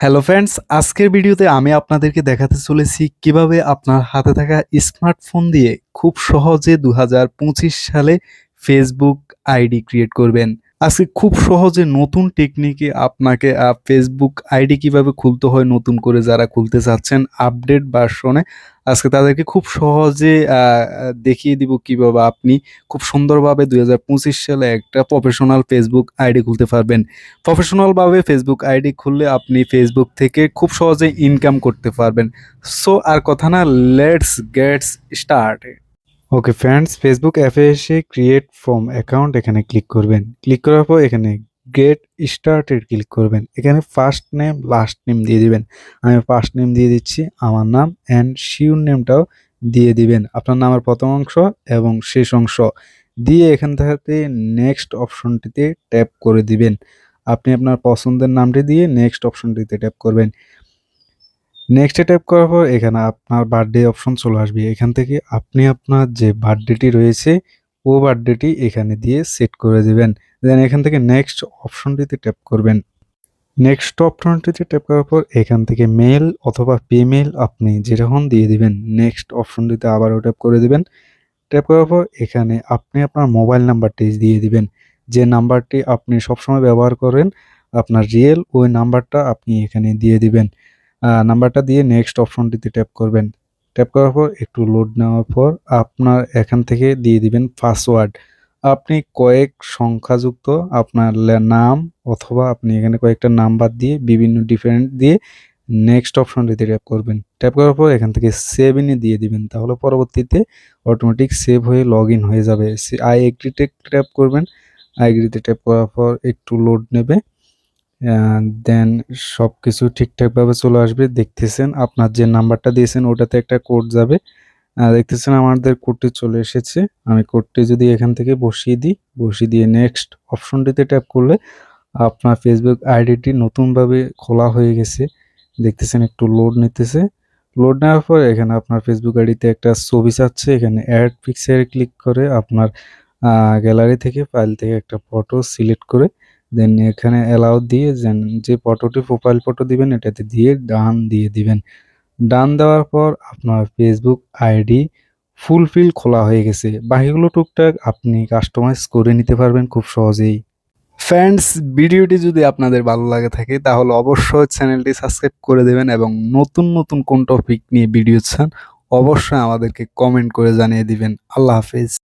Hello friends আজকের ভিডিওতে আমি আপনাদেরকে দেখাতে চলেছি কীভাবে আপনার হাতে থাকা স্মার্টফোন দিয়ে খুব সহজে দু হাজার পঁচিশ সালে ফেসবুক আইডি ক্রিয়েট করবেন। আজকে খুব সহজে নতুন টেকনিকে আপনাকে ফেসবুক আইডি কীভাবে খুলতে হয়, নতুন করে যারা খুলতে চাচ্ছেন আপডেট ভার্সনে আজকে তাদেরকে খুব সহজে দেখিয়ে দিব কীভাবে আপনি খুব সুন্দরভাবে দু হাজার পঁচিশ সালে একটা প্রফেশনাল ফেসবুক আইডি খুলতে পারবেন। প্রফেশনালভাবে ফেসবুক আইডি খুললে আপনি ফেসবুক থেকে খুব সহজে ইনকাম করতে পারবেন। সো আর কথা না let's gets start okay friends Facebook অ্যাপে এসে ক্রিয়েট ফ্রম অ্যাকাউন্ট এখানে ক্লিক করবেন। ক্লিক করার পর এখানে গেট স্টার্টেড ক্লিক করবেন। এখানে ফার্স্ট নেম লাস্ট নেম দিয়ে দিবেন। আমি ফার্স্ট নেম দিয়ে দিচ্ছি, আমার নাম অ্যান্ড শিউর নেমটাও দিয়ে দিবেন। আপনার নামের প্রথম অংশ এবং শেষ অংশ দিয়ে এখান থেকে নেক্সট অপশনটিতে ট্যাপ করে দিবেন। আপনি আপনার পছন্দের নামটি দিয়ে নেক্সট অপশনটিতে ট্যাপ করবেন। নেক্সটে ট্যাপ করার পর এখানে আপনার বার্থডে অপশন চলে আসবে। এখান থেকে আপনি আপনার যে বার্থডেটি রয়েছে, ও বার্থডেটি এখানে দিয়ে সেট করে দেবেন। দেন এখান থেকে নেক্সট অপশনটিতে ট্যাপ করবেন। নেক্সট অপশনটিতে ট্যাপ করার পর এখান থেকে মেল অথবা পেমেল আপনি যেরকম দিয়ে দিবেন নেক্সট অপশনটিতে আবারও ট্যাপ করে দিবেন। ট্যাপ করার পর এখানে আপনি আপনার মোবাইল নাম্বারটি দিয়ে দিবেন। যে নাম্বারটি আপনি সবসময় ব্যবহার করেন, আপনার রিয়েল ওই নাম্বারটা আপনি এখানে দিয়ে দিবেন। নাম্বারটা দিয়ে নেক্সট অপশনটিতে ট্যাপ করবেন। ট্যাপ করার পর একটু লোড নেওয়ার পর আপনার এখান থেকে দিয়ে দিবেন পাসওয়ার্ড আপনি কয়েক সংখ্যাযুক্ত আপনার নাম অথবা আপনি এখানে কয়েকটা নাম্বার দিয়ে বিভিন্ন ডিফারেন্ট দিয়ে নেক্সট অপশনটিতে ট্যাপ করবেন। ট্যাপ করার পর এখান থেকে সেভ ইনে দিয়ে দিবেন। তাহলে পরবর্তীতে অটোমেটিক সেভ হয়ে লগ হয়ে যাবে। আই এগ্রিতে ট্যাপ করবেন। আই এগ্রিতে ট্যাপ করার পর একটু লোড নেবে। দেন সব কিছু ঠিকঠাকভাবে চলে আসবে। দেখতেছেন, আপনার যে নাম্বারটা দিয়েছেন, ওটাতে একটা কোড যাবে। দেখতেছেন, আমাদের কোডটি চলে এসেছে। আমি কোডটি যদি এখান থেকে বসিয়ে দিই, বসিয়ে দিয়ে নেক্সট অপশনটিতে ট্যাপ করলে আপনার ফেসবুক আইডিটি নতুনভাবে খোলা হয়ে গেছে। দেখতেছেন, একটু লোড নিতেছে। লোড নেওয়ার পর এখানে আপনার ফেসবুক আইডিতে একটা ছবি চাচ্ছে। এখানে অ্যাড পিকচারে ক্লিক করে আপনার গ্যালারি থেকে ফাইল থেকে একটা ফটো সিলেক্ট করে দেন এখানে অ্যালাউ দিয়ে যেন- যে ফটোটি প্রোফাইল ফটো দিবেন, এটাতে দিয়ে ডান দিয়ে দিবেন। ডান দেওয়ার পর আপনার ফেসবুক আইডি ফুলফিল খোলা হয়ে গেছে। বাকিগুলো টুকটাক আপনি কাস্টমাইজ করে নিতে পারবেন খুব সহজেই। ফ্রেন্ডস ভিডিওটি যদি আপনাদের ভালো লাগে থাকে, তাহলে অবশ্যই চ্যানেলটি সাবস্ক্রাইব করে দেবেন এবং নতুন নতুন কোন টপিক নিয়ে ভিডিও চান, অবশ্যই আমাদেরকে কমেন্ট করে জানিয়ে দিবেন। আল্লাহ হাফেজ।